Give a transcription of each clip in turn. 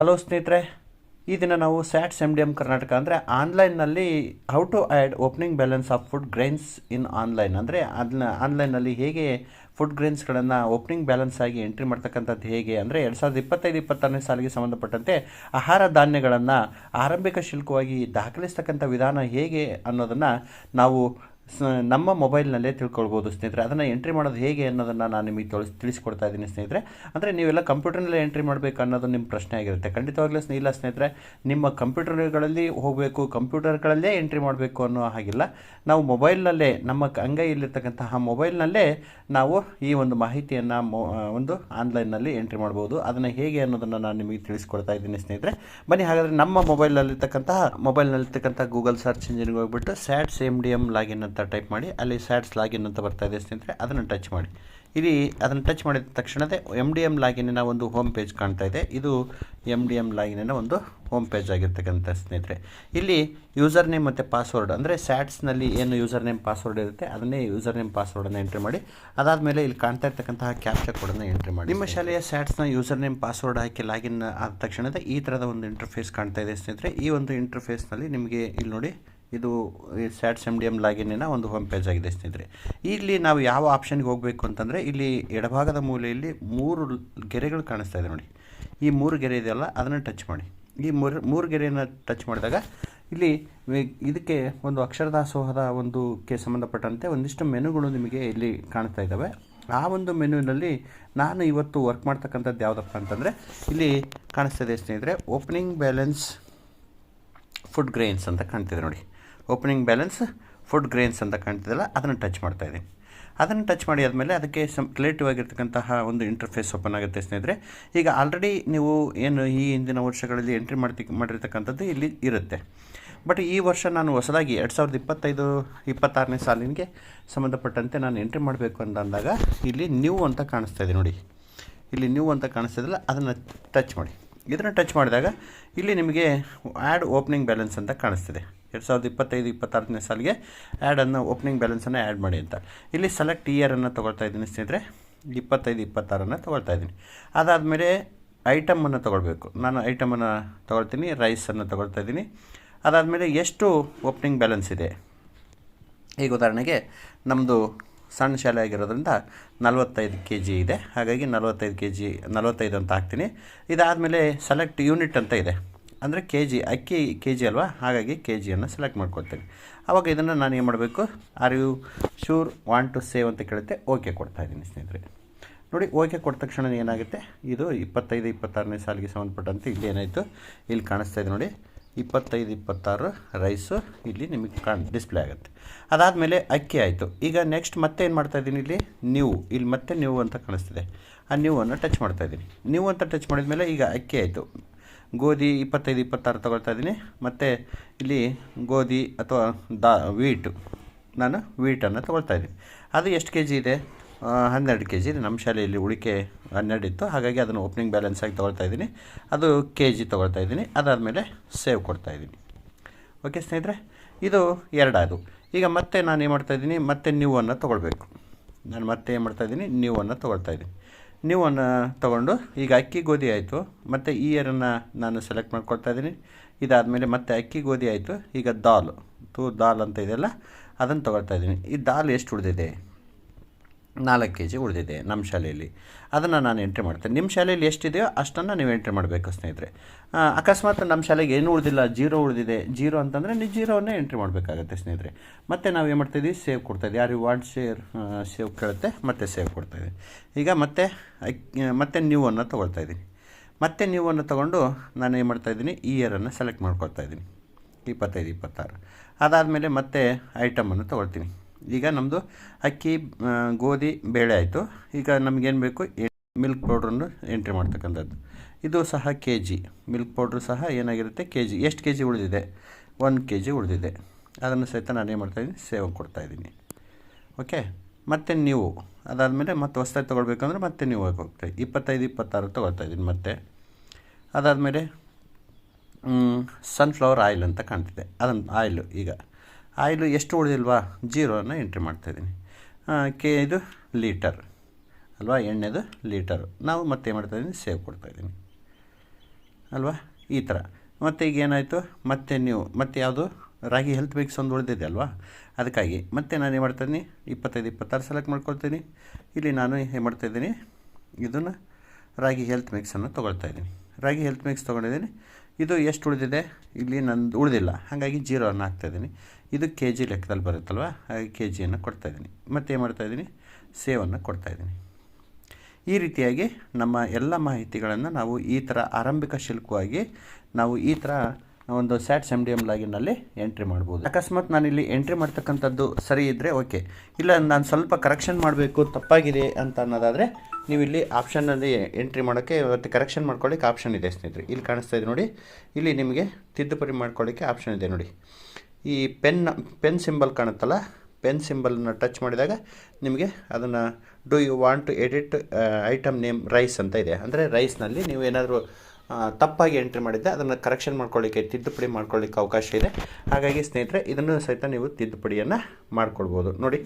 Hello ಸ್ನೇಹಿತರೆ, ಈ ದಿನ ನಾವು SATS M D M Karnataka ಅಂದರೆ ಆನ್ಲೈನ್ನಲ್ಲಿ how to add opening balance of food grains in online ಅಂದರೆ ಅದನ್ನ ಆನ್ಲೈನಲ್ಲಿ ಹೇಗೆ ಫುಡ್ ಗ್ರೈನ್ಸ್ಗಳನ್ನು ಓಪನಿಂಗ್ ಬ್ಯಾಲೆನ್ಸ್ ಆಗಿ ಎಂಟ್ರಿ ಮಾಡ್ತಕ್ಕಂಥದ್ದು ಹೇಗೆ ಅಂದರೆ ಎರಡು ಸಾವಿರದ ಇಪ್ಪತ್ತೈದು, ಇಪ್ಪತ್ತಾರನೇ ಸಾಲಿಗೆ ಸಂಬಂಧಪಟ್ಟಂತೆ ಆಹಾರ ಧಾನ್ಯಗಳನ್ನು ಆರಂಭಿಕ ಶುಲ್ಕವಾಗಿ ದಾಖಲಿಸ್ತಕ್ಕಂಥ ವಿಧಾನ ಹೇಗೆ ಅನ್ನೋದನ್ನು ನಾವು ನಮ್ಮ ಮೊಬೈಲ್ನಲ್ಲೇ ತಿಳ್ಕೊಳ್ಬೋದು ಸ್ನೇಹಿತರೆ. ಅದನ್ನು ಎಂಟ್ರಿ ಮಾಡೋದು ಹೇಗೆ ಅನ್ನೋದನ್ನು ನಾನು ನಿಮಗೆ ತಿಳಿಸ್, ತಿಳಿಸ್ಕೊಡ್ತಾ ಇದ್ದೀನಿ ಸ್ನೇಹಿತರೆ. ಅಂದರೆ ನೀವೆಲ್ಲ ಕಂಪ್ಯೂಟರ್ನಲ್ಲೇ ಎಂಟ್ರಿ ಮಾಡಬೇಕು ಅನ್ನೋದು ನಿಮ್ಮ ಪ್ರಶ್ನೆ ಆಗಿರುತ್ತೆ. ಖಂಡಿತವಾಗ್ಲೂ ಇಲ್ಲ ಸ್ನೇಹಿತರೆ, ನಿಮ್ಮ ಕಂಪ್ಯೂಟರ್ಗಳಲ್ಲಿ ಹೋಗಬೇಕು, ಕಂಪ್ಯೂಟರ್ಗಳಲ್ಲೇ ಎಂಟ್ರಿ ಮಾಡಬೇಕು ಅನ್ನೋ ಹಾಗಿಲ್ಲ. ನಾವು ಮೊಬೈಲ್ನಲ್ಲೇ, ನಮ್ಮ ಅಂಗೈಯಲ್ಲಿರ್ತಕ್ಕಂತಹ ಮೊಬೈಲ್ನಲ್ಲೇ ನಾವು ಈ ಒಂದು ಮಾಹಿತಿಯನ್ನು ಮೊ ಒಂದು ಆನ್ಲೈನ್ನಲ್ಲಿ ಎಂಟ್ರಿ ಮಾಡ್ಬೋದು. ಅದನ್ನು ಹೇಗೆ ಅನ್ನೋದನ್ನು ನಾನು ನಿಮಗೆ ತಿಳಿಸ್ಕೊಡ್ತಾ ಇದ್ದೀನಿ ಸ್ನೇಹಿತರೆ. ಬನ್ನಿ, ಹಾಗಾದರೆ ನಮ್ಮ ಮೊಬೈಲ್ನಲ್ಲಿರ್ತಕ್ಕಂತಹ ಮೊಬೈಲ್ನಲ್ಲಿರ್ತಕ್ಕಂಥ ಗೂಗಲ್ ಸರ್ಚ್ ಇಂಜಿನ್ಗೆ ಹೋಗ್ಬಿಟ್ಟು SATS same D M login ಅಂತ ಟೈಪ್ ಮಾಡಿ ಅಲ್ಲಿ ಸ್ಯಾಟ್ಸ್ ಲಾಗಿನ್ ಅಂತ ಬರ್ತಾ ಇದೆ ಸ್ನೇಹಿತರೆ ಅದನ್ನು ಟಚ್ ಮಾಡಿ. ಇಲ್ಲಿ ಅದನ್ನು ಟಚ್ ಮಾಡಿದ ತಕ್ಷಣವೇ ಎಂ ಡಿ ಎಂ ಲಾಗಿನಿನ ಒಂದು ಹೋಮ್ ಪೇಜ್ ಕಾಣ್ತಾ ಇದೆ. ಇದು ಎಂ ಡಿ ಎಂ ಲಾಗಿನಿನ ಒಂದು ಹೋಮ್ ಪೇಜ್ ಆಗಿರ್ತಕ್ಕಂಥ ಸ್ನೇಹಿತರೆ. ಇಲ್ಲಿ ಯೂಸರ್ ನೇಮ್ ಮತ್ತು ಪಾಸ್ವರ್ಡ್ ಅಂದರೆ ಸ್ಯಾಟ್ಸ್ನಲ್ಲಿ ಏನು ಯೂಸರ್ ನೇಮ್ ಪಾಸ್ವರ್ಡ್ ಇರುತ್ತೆ ಅದನ್ನೇ ಯೂಸರ್ ನೇಮ್ ಪಾಸ್ವರ್ಡನ್ನು ಎಂಟ್ರಿ ಮಾಡಿ. ಅದಾದಮೇಲೆ ಇಲ್ಲಿ ಕಾಣ್ತಾ ಇರ್ತಕ್ಕಂತಹ ಕ್ಯಾಪ್ಚರ್ ಕೋಡನ್ನು ಎಂಟ್ರಿ ಮಾಡಿ ನಿಮ್ಮ ಶಾಲೆಯ ಸ್ಯಾಟ್ಸ್ನ ಯೂಸರ್ ನೇಮ್ ಪಾಸ್ವರ್ಡ್ ಹಾಕಿ ಲಾಗಿನ್ ಆದ ತಕ್ಷಣದ ಈ ಥರದ ಒಂದು ಇಂಟರ್ಫೇಸ್ ಕಾಣ್ತಾ ಇದೆ ಸ್ನೇಹಿತರೆ. ಈ ಒಂದು ಇಂಟರ್ಫೇಸ್ನಲ್ಲಿ ನಿಮಗೆ ಇಲ್ಲಿ ನೋಡಿ ಇದು ಸ್ಯಾಟ್ಸ್ ಎಂ ಡಿ ಎಂ ಲಾಗಿನ್ನಿನ ಒಂದು ಹೋಮ್ ಪೇಜ್ ಆಗಿದೆ ಸ್ನೇಹಿತರೆ. ಇಲ್ಲಿ ನಾವು ಯಾವ ಆಪ್ಷನ್ಗೆ ಹೋಗಬೇಕು ಅಂತಂದರೆ ಇಲ್ಲಿ ಎಡಭಾಗದ ಮೂಲೆಯಲ್ಲಿ ಮೂರು ಗೆರೆಗಳು ಕಾಣಿಸ್ತಾ ಇದೆ ನೋಡಿ. ಈ ಮೂರು ಗೆರೆ ಇದೆಯಲ್ಲ, ಅದನ್ನು ಟಚ್ ಮಾಡಿ. ಈ ಮೂರು ಮೂರು ಗೆರೆಯನ್ನು ಟಚ್ ಮಾಡಿದಾಗ ಇಲ್ಲಿ ಇದಕ್ಕೆ ಒಂದು ಅಕ್ಷರದಾಸೋಹದ ಒಂದು ಕ್ಕೆ ಸಂಬಂಧಪಟ್ಟಂತೆ ಒಂದಿಷ್ಟು ಮೆನುಗಳು ನಿಮಗೆ ಇಲ್ಲಿ ಕಾಣಿಸ್ತಾ ಇದ್ದಾವೆ ಆ ಒಂದು ಮೆನುವಿನಲ್ಲಿ ನಾನು ಇವತ್ತು ವರ್ಕ್ ಮಾಡ್ತಕ್ಕಂಥದ್ದು ಯಾವುದಪ್ಪ ಅಂತಂದರೆ ಇಲ್ಲಿ ಕಾಣಿಸ್ತಾ ಇದೆ ಸ್ನೇಹಿತರೆ ಓಪನಿಂಗ್ ಬ್ಯಾಲೆನ್ಸ್ ಫುಡ್ ಗ್ರೈನ್ಸ್ ಅಂತ ಕಾಣ್ತಿದೆ ನೋಡಿ. ಓಪನಿಂಗ್ ಬ್ಯಾಲೆನ್ಸ್ ಫುಡ್ ಗ್ರೇನ್ಸ್ ಅಂತ ಕಾಣ್ತಿದ್ದಲ್ಲ ಅದನ್ನು ಟಚ್ ಮಾಡ್ತಾ ಇದ್ದೀನಿ. ಅದನ್ನು ಟಚ್ ಮಾಡಿ ಆದಮೇಲೆ ಅದಕ್ಕೆ ಸಮ್ ರಿಲೇಟಿವ್ ಆಗಿರ್ತಕ್ಕಂತಹ ಒಂದು ಇಂಟರ್ಫೇಸ್ ಓಪನ್ ಆಗುತ್ತೆ ಸ್ನೇಹಿತರೆ. ಈಗ ಆಲ್ರೆಡಿ ನೀವು ಏನು ಈ ಹಿಂದಿನ ವರ್ಷಗಳಲ್ಲಿ ಎಂಟ್ರಿ ಮಾಡ್ತಿ, ಮಾಡಿರ್ತಕ್ಕಂಥದ್ದು ಇಲ್ಲಿ ಇರುತ್ತೆ. ಬಟ್ ಈ ವರ್ಷ ನಾನು ಹೊಸದಾಗಿ ಎರಡು ಸಾವಿರದ ಇಪ್ಪತ್ತೈದು, ಇಪ್ಪತ್ತಾರನೇ ಸಾಲಿನಗೆ ಸಂಬಂಧಪಟ್ಟಂತೆ ನಾನು ಎಂಟ್ರಿ ಮಾಡಬೇಕು ಅಂತ ಅಂದಾಗ, ಇಲ್ಲಿ ನ್ಯೂ ಅಂತ ಕಾಣಿಸ್ತಾ ಇದೆ ನೋಡಿ. ಇಲ್ಲಿ ನ್ಯೂ ಅಂತ ಕಾಣಿಸ್ತಾ ಇದೆಯಲ್ಲ, ಅದನ್ನು ಟಚ್ ಮಾಡಿ. ಇದನ್ನು ಟಚ್ ಮಾಡಿದಾಗ ಇಲ್ಲಿ ನಿಮಗೆ ಆ್ಯಡ್ ಓಪನಿಂಗ್ ಬ್ಯಾಲೆನ್ಸ್ ಅಂತ ಕಾಣಿಸ್ತಿದೆ. ಎರಡು ಸಾವಿರದ ಇಪ್ಪತ್ತೈದು, ಇಪ್ಪತ್ತಾರನೇ ಸಾಲಿಗೆ ಆ್ಯಡನ್ನು ಓಪನಿಂಗ್ ಬ್ಯಾಲೆನ್ಸನ್ನು ಆ್ಯಡ್ ಮಾಡಿ ಅಂತ. ಇಲ್ಲಿ ಸೆಲೆಕ್ಟ್ ಇಯರನ್ನು ತೊಗೊಳ್ತಾ ಇದ್ದೀನಿ ಸ್ನೇಹಿತರೆ. ಇಪ್ಪತ್ತೈದು, ಇಪ್ಪತ್ತಾರನ್ನು ತೊಗೊಳ್ತಾ ಇದ್ದೀನಿ. ಅದಾದಮೇಲೆ ಐಟಮನ್ನು ತೊಗೊಳ್ಬೇಕು. ನಾನು ಐಟಮನ್ನು ತೊಗೊಳ್ತೀನಿ ರೈಸನ್ನು ತೊಗೊಳ್ತಾ ಇದ್ದೀನಿ. ಅದಾದಮೇಲೆ ಎಷ್ಟು ಓಪನಿಂಗ್ ಬ್ಯಾಲೆನ್ಸ್ ಇದೆ? ಈಗ ಉದಾಹರಣೆಗೆ ನಮ್ಮದು ಸಣ್ಣ ಶಾಲೆ ಆಗಿರೋದ್ರಿಂದ ನಲವತ್ತೈದು ಕೆ ಜಿ ಇದೆ. ಹಾಗಾಗಿ ನಲವತ್ತೈದು ಕೆ ಜಿ ನಲವತ್ತೈದು ಅಂತ ಹಾಕ್ತೀನಿ. ಇದಾದಮೇಲೆ ಸೆಲೆಕ್ಟ್ ಯೂನಿಟ್ ಅಂತ ಇದೆ. ಅಂದರೆ ಕೆ ಜಿ ಅಕ್ಕಿ ಕೆ ಜಿ ಅಲ್ವಾ? ಹಾಗಾಗಿ ಕೆ ಜಿಯನ್ನು ಸೆಲೆಕ್ಟ್ ಮಾಡ್ಕೊಳ್ತೀನಿ. ಆವಾಗ ಇದನ್ನು ನಾನು ಏನು ಮಾಡಬೇಕು? Are you sure want to save ಅಂತ ಕೇಳುತ್ತೆ. ಓಕೆ ಕೊಡ್ತಾ ಇದ್ದೀನಿ ಸ್ನೇಹಿತರೆ. ನೋಡಿ ಓಕೆ ಕೊಟ್ಟ ತಕ್ಷಣ ಏನಾಗುತ್ತೆ? ಇದು ಇಪ್ಪತ್ತೈದು, ಇಪ್ಪತ್ತಾರನೇ ಸಾಲಿಗೆ ಸಂಬಂಧಪಟ್ಟಂತೆ ಇಲ್ಲಿ ಏನಾಯಿತು? ಇಲ್ಲಿ ಕಾಣಿಸ್ತಾ ಇದೆ ನೋಡಿ. ಇಪ್ಪತ್ತೈದು, ಇಪ್ಪತ್ತಾರು ರೈಸು ಇಲ್ಲಿ ನಿಮಗೆ ಕಾಣ್ ಡಿಸ್ಪ್ಲೇ ಆಗುತ್ತೆ. ಅದಾದಮೇಲೆ ಅಕ್ಕಿ ಆಯಿತು. ಈಗ ನೆಕ್ಸ್ಟ್ ಮತ್ತೆ ಏನು ಮಾಡ್ತಾ ಇದ್ದೀನಿ ಇಲ್ಲಿ? ನ್ಯೂ ಇಲ್ಲಿ ಮತ್ತೆ ನ್ಯೂ ಅಂತ ಕಾಣಿಸ್ತಿದೆ. ಆ ನ್ಯೂವನ್ನು ಟಚ್ ಮಾಡ್ತಾ ಇದ್ದೀನಿ. ನ್ಯೂ ಅಂತ ಟಚ್ ಮಾಡಿದ ಮೇಲೆ ಈಗ ಅಕ್ಕಿ ಆಯಿತು. ಗೋಧಿ ಇಪ್ಪತ್ತೈದು, ಇಪ್ಪತ್ತಾರು ತೊಗೊಳ್ತಾ ಇದ್ದೀನಿ. ಮತ್ತು ಇಲ್ಲಿ ಗೋಧಿ ಅಥವಾ ದಾ ವೀಟು ನಾನು ವೀಟನ್ನು ತೊಗೊಳ್ತಾ ಇದ್ದೀನಿ. ಅದು ಎಷ್ಟು ಕೆ ಇದೆ? ಹನ್ನೆರಡು ಕೆ ಜಿ ನಮ್ಮ ಶಾಲೆಯಲ್ಲಿ ಉಳಿಕೆ ಹನ್ನೆರಡು ಇತ್ತು. ಹಾಗಾಗಿ ಅದನ್ನು ಓಪನಿಂಗ್ ಬ್ಯಾಲೆನ್ಸ್ ಆಗಿ ತೊಗೊಳ್ತಾ ಇದ್ದೀನಿ. ಅದು ಕೆ ಜಿ ತೊಗೊಳ್ತಾ ಇದ್ದೀನಿ. ಅದಾದಮೇಲೆ ಸೇವ್ ಕೊಡ್ತಾ ಇದ್ದೀನಿ. ಓಕೆ ಸ್ನೇಹಿತರೆ, ಇದು ಎರಡಾದು ಈಗ ಮತ್ತೆ ನಾನು ಏನು ಮಾಡ್ತಾ ಇದ್ದೀನಿ? ಮತ್ತೆ ನ್ಯೂವನ್ನು ತೊಗೊಳ್ಬೇಕು. ನಾನು ಮತ್ತೆ ಏನು ಮಾಡ್ತಾ ಇದ್ದೀನಿ? ನ್ಯೂವನ್ನು ತೊಗೊಳ್ತಾ ಇದ್ದೀನಿ. ನ್ಯೂವನ್ನು ತೊಗೊಂಡು ಈಗ ಅಕ್ಕಿ ಗೋಧಿ ಆಯಿತು. ಮತ್ತು ಈ ಇಯರನ್ನು ನಾನು ಸೆಲೆಕ್ಟ್ ಮಾಡ್ಕೊಳ್ತಾ ಇದ್ದೀನಿ. ಇದಾದಮೇಲೆ ಮತ್ತೆ ಅಕ್ಕಿ ಗೋಧಿ ಆಯಿತು. ಈಗ ದಾಲ್. ತು ದಾಲ್ ಅಂತ ಇದೆಯಲ್ಲ, ಅದನ್ನು ತೊಗೊಳ್ತಾ ಇದ್ದೀನಿ. ಈ ದಾಲ್ ಎಷ್ಟು ಉಳಿದಿದೆ? ನಾಲ್ಕು ಕೆ ಜಿ ಉಳಿದಿದೆ ನಮ್ಮ ಶಾಲೆಯಲ್ಲಿ. ಅದನ್ನು ನಾನು ಎಂಟ್ರಿ ಮಾಡ್ತೇನೆ. ನಿಮ್ಮ ಶಾಲೆಯಲ್ಲಿ ಎಷ್ಟಿದೆಯೋ ಅಷ್ಟನ್ನು ನೀವು ಎಂಟ್ರಿ ಮಾಡಬೇಕು ಸ್ನೇಹಿತರೆ. ಅಕಸ್ಮಾತ್ ನಮ್ಮ ಶಾಲೆಗೆ ಏನೂ ಉಳಿದಿಲ್ಲ, ಜೀರೋ ಉಳಿದಿದೆ. ಜೀರೋ ಅಂತಂದರೆ ನೀವು ಜೀರೋನೇ ಎಂಟ್ರಿ ಮಾಡಬೇಕಾಗತ್ತೆ ಸ್ನೇಹಿತರೆ. ಮತ್ತೆ ನಾವು ಏನು ಮಾಡ್ತಾಯಿದ್ದೀವಿ ಸೇವ್ ಕೊಡ್ತಾಯಿದ್ದೀವಿ ಯಾರು ವಾಟ್ ಶೇರ್ ಸೇವ್ ಕೇಳುತ್ತೆ, ಮತ್ತೆ ಸೇವ್ ಕೊಡ್ತಾಯಿದ್ವಿ ಈಗ ಮತ್ತೆ ಮತ್ತೆ ನ್ಯೂ ಅನ್ನು ತೊಗೊಳ್ತಾ ಇದ್ದೀನಿ ಮತ್ತೆ ನ್ಯೂವನ್ನು ತೊಗೊಂಡು ನಾನು ಏನು ಮಾಡ್ತಾಯಿದ್ದೀನಿ ಈ ಇಯರನ್ನು ಸೆಲೆಕ್ಟ್ ಮಾಡ್ಕೊಳ್ತಾ ಇದ್ದೀನಿ ಇಪ್ಪತ್ತೈದು, ಇಪ್ಪತ್ತಾರು. ಅದಾದಮೇಲೆ ಮತ್ತೆ ಐಟಮನ್ನು ತೊಗೊಳ್ತೀನಿ. ಈಗ ನಮ್ಮದು ಅಕ್ಕಿ ಗೋಧಿ, ಬೇಳೆ ಆಯಿತು. ಈಗ ನಮಗೇನು ಬೇಕು? ಮಿಲ್ಕ್ ಪೌಡ್ರನ್ನು ಎಂಟ್ರಿ ಮಾಡ್ತಕ್ಕಂಥದ್ದು. ಇದು ಸಹ ಕೆ ಜಿ ಮಿಲ್ಕ್ ಪೌಡ್ರ್ ಸಹ ಏನಾಗಿರುತ್ತೆ? ಕೆ ಜಿ ಎಷ್ಟು ಕೆ ಜಿ ಉಳಿದಿದೆ? ಒಂದು ಕೆ ಜಿ ಉಳಿದಿದೆ. ಅದನ್ನು ಸಹಿತ ನಾನು ಏನು ಮಾಡ್ತಾಯಿದ್ದೀನಿ ಸೇವ್ ಕೊಡ್ತಾಯಿದ್ದೀನಿ ಓಕೆ ಮತ್ತು ನೀವು, ಅದಾದಮೇಲೆ ಮತ್ತೆ ಹೊಸ್ದಾಗಿ ತೊಗೊಳ್ಬೇಕಂದ್ರೆ ಮತ್ತೆ ನೀವು ಹೋಗ್ತಾ ಇಪ್ಪತ್ತೈದು, ಇಪ್ಪತ್ತಾರು ತೊಗೊಳ್ತಾ ಇದ್ದೀನಿ ಮತ್ತೆ. ಅದಾದಮೇಲೆ ಸನ್ಫ್ಲವರ್ ಆಯಿಲ್ ಅಂತ ಕಾಣ್ತಿದೆ. ಅದನ್ನು ಆಯಿಲು ಈಗ. ಆಯಿಲು ಎಷ್ಟು ಉಳಿದಿಲ್ವಾ? ಜೀರೋನ ಎಂಟ್ರಿ ಮಾಡ್ತಾಯಿದ್ದೀನಿ ಕೆ, ಇದು ಲೀಟರ್ ಅಲ್ವಾ? ಎಣ್ಣೆದು ಲೀಟರ್ ನಾವು ಮತ್ತೆ ಮಾಡ್ತಾಯಿದ್ದೀನಿ ಸೇವ್ ಕೊಡ್ತಾಯಿದ್ದೀನಿ ಅಲ್ವಾ? ಈ ಥರ ಮತ್ತು ಈಗ ಏನಾಯಿತು? ಮತ್ತೆ ನೀವು, ಮತ್ತೆ ಯಾವುದು? ರಾಗಿ ಹೆಲ್ತ್ ಮಿಕ್ಸ್ ಒಂದು ಉಳಿದಿದೆ ಅಲ್ವಾ? ಅದಕ್ಕಾಗಿ. ಮತ್ತೆ ನಾನು ಏನು ಮಾಡ್ತಾಯಿದ್ದೀನಿ ಇಪ್ಪತ್ತೈದು, ಇಪ್ಪತ್ತಾರು ಸೆಲೆಕ್ಟ್ ಮಾಡ್ಕೊಳ್ತೀನಿ. ಇಲ್ಲಿ ನಾನು ಏನು ಮಾಡ್ತಾಯಿದ್ದೀನಿ ಇದನ್ನು ರಾಗಿ ಹೆಲ್ತ್ ಮಿಕ್ಸನ್ನು ತೊಗೊಳ್ತಾ ಇದ್ದೀನಿ. ರಾಗಿ ಹೆಲ್ತ್ ಮಿಕ್ಸ್ ತೊಗೊಂಡಿದ್ದೀನಿ. ಇದು ಎಷ್ಟು ಉಳಿದಿದೆ? ಇಲ್ಲಿ ನಂದು ಉಳಿದಿಲ್ಲ. ಹಾಗಾಗಿ ಜೀರೋವನ್ನು ಹಾಕ್ತಾಯಿದ್ದೀನಿ ಇದು ಕೆ ಜಿ ಲೆಕ್ಕದಲ್ಲಿ ಬರುತ್ತಲ್ವ? ಹಾಗಾಗಿ ಕೆ ಜಿಯನ್ನು ಕೊಡ್ತಾಯಿದ್ದೀನಿ ಮತ್ತೆ ಏನು ಮಾಡ್ತಾಯಿದ್ದೀನಿ ಸೇವನ್ನು ಕೊಡ್ತಾಯಿದ್ದೀನಿ ಈ ರೀತಿಯಾಗಿ ನಮ್ಮ ಎಲ್ಲ ಮಾಹಿತಿಗಳನ್ನು ನಾವು ಈ ಥರ ಆರಂಭಿಕ ಶುಲ್ಕವಾಗಿ ನಾವು ಈ ಥರ ಒಂದು ಸ್ಯಾಟ್ ಎಂ ಡಿ ಎಂ ಲಾಗಿನಲ್ಲಿ ಎಂಟ್ರಿ ಮಾಡ್ಬೋದು. ಅಕಸ್ಮಾತ್ ನಾನು ಇಲ್ಲಿ ಎಂಟ್ರಿ ಮಾಡ್ತಕ್ಕಂಥದ್ದು ಸರಿ ಇದ್ದರೆ ಓಕೆ ಇಲ್ಲ, ನಾನು ಸ್ವಲ್ಪ ಕರೆಕ್ಷನ್ ಮಾಡಬೇಕು, ತಪ್ಪಾಗಿದೆ ಅಂತ ಅನ್ನೋದಾದರೆ ನೀವು ಇಲ್ಲಿ ಆಪ್ಷನ್ನಲ್ಲಿ ಎಂಟ್ರಿ ಮಾಡೋಕ್ಕೆ ಮತ್ತು ಕರೆಕ್ಷನ್ ಮಾಡ್ಕೊಳ್ಳಿಕ್ಕೆ ಆಪ್ಷನ್ ಇದೆ ಸ್ನೇಹಿತರೆ. ಇಲ್ಲಿ ಕಾಣಿಸ್ತಾ ಇದೆ ನೋಡಿ. ಇಲ್ಲಿ ನಿಮಗೆ ತಿದ್ದುಪಡಿ ಮಾಡ್ಕೊಳ್ಳಿಕ್ಕೆ ಆಪ್ಷನ್ ಇದೆ ನೋಡಿ. ಈ ಪೆನ್ ಪೆನ್ ಸಿಂಬಲ್ ಕಾಣುತ್ತಲ್ಲ? ಪೆನ್ ಸಿಂಬಲ್ನ ಟಚ್ ಮಾಡಿದಾಗ ನಿಮಗೆ ಅದನ್ನು do you want to edit item name rice ಅಂತ ಇದೆ. ಅಂದರೆ ರೈಸ್ನಲ್ಲಿ ನೀವು ಏನಾದರೂ ತಪ್ಪಾಗಿ ಎಂಟ್ರಿ ಮಾಡಿದ್ದೆ, ಅದನ್ನು ಕರೆಕ್ಷನ್ ಮಾಡ್ಕೊಳ್ಳಿಕ್ಕೆ, ತಿದ್ದುಪಡಿ ಮಾಡ್ಕೊಳ್ಳಿಕ್ಕೆ ಅವಕಾಶ ಇದೆ. ಹಾಗಾಗಿ ಸ್ನೇಹಿತರೆ, ಇದನ್ನು ಸಹಿತ ನೀವು ತಿದ್ದುಪಡಿಯನ್ನು ಮಾಡ್ಕೊಳ್ಬೋದು. ನೋಡಿ,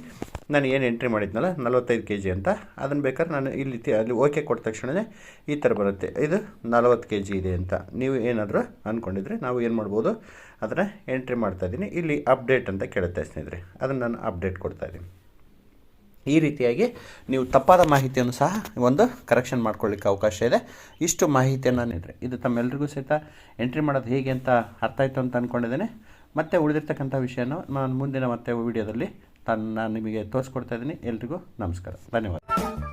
ನಾನು ಏನು ಎಂಟ್ರಿ ಮಾಡಿದ್ನಲ್ಲ, ನಲವತ್ತೈದು ಕೆ ಜಿ ಅಂತ. ಅದನ್ನು ಬೇಕಾದ್ರೆ ನಾನು ಇಲ್ಲಿ ಅಲ್ಲಿ ಓಕೆ ಕೊಟ್ಟ ತಕ್ಷಣವೇ ಈ ಥರ ಬರುತ್ತೆ. ಇದು ನಲವತ್ತು ಕೆ ಜಿ ಇದೆ ಅಂತ. ನೀವು ಏನಾದರೂ ಅಂದ್ಕೊಂಡಿದ್ರೆ ನಾವು ಏನು ಮಾಡ್ಬೋದು? ಅದನ್ನು ಎಂಟ್ರಿ ಮಾಡ್ತಾ ಇದ್ದೀನಿ. ಇಲ್ಲಿ ಅಪ್ಡೇಟ್ ಅಂತ ಕೇಳುತ್ತೆ ಸ್ನೇಹಿತರೆ. ಅದನ್ನು ನಾನು ಅಪ್ಡೇಟ್ ಕೊಡ್ತಾ ಇದ್ದೀನಿ. ಈ ರೀತಿಯಾಗಿ ನೀವು ತಪ್ಪಾದ ಮಾಹಿತಿಯನ್ನು ಸಹ ಒಂದು ಕರೆಕ್ಷನ್ ಮಾಡ್ಕೊಳ್ಳಿಕ್ಕೆ ಅವಕಾಶ ಇದೆ. ಇಷ್ಟು ಮಾಹಿತಿಯನ್ನು ನೀಡ್ರಿ. ಇದು ತಮ್ಮೆಲ್ಲರಿಗೂ ಸಹಿತ ಎಂಟ್ರಿ ಮಾಡೋದು ಹೇಗೆ ಅಂತ ಅರ್ಥ ಆಯಿತು ಅಂತ ಅಂದ್ಕೊಂಡಿದ್ದೇನೆ ಮತ್ತೆ ಉಳಿದಿರ್ತಕ್ಕಂಥ ವಿಷಯನ ನಾನು ಮುಂದಿನ ಮತ್ತೆ ವಿಡಿಯೋದಲ್ಲಿ ತನ್ನ ನಾನು ನಿಮಗೆ ತೋರಿಸ್ಕೊಡ್ತಾ ಇದ್ದೀನಿ. ಎಲ್ರಿಗೂ ನಮಸ್ಕಾರ. ಧನ್ಯವಾದ.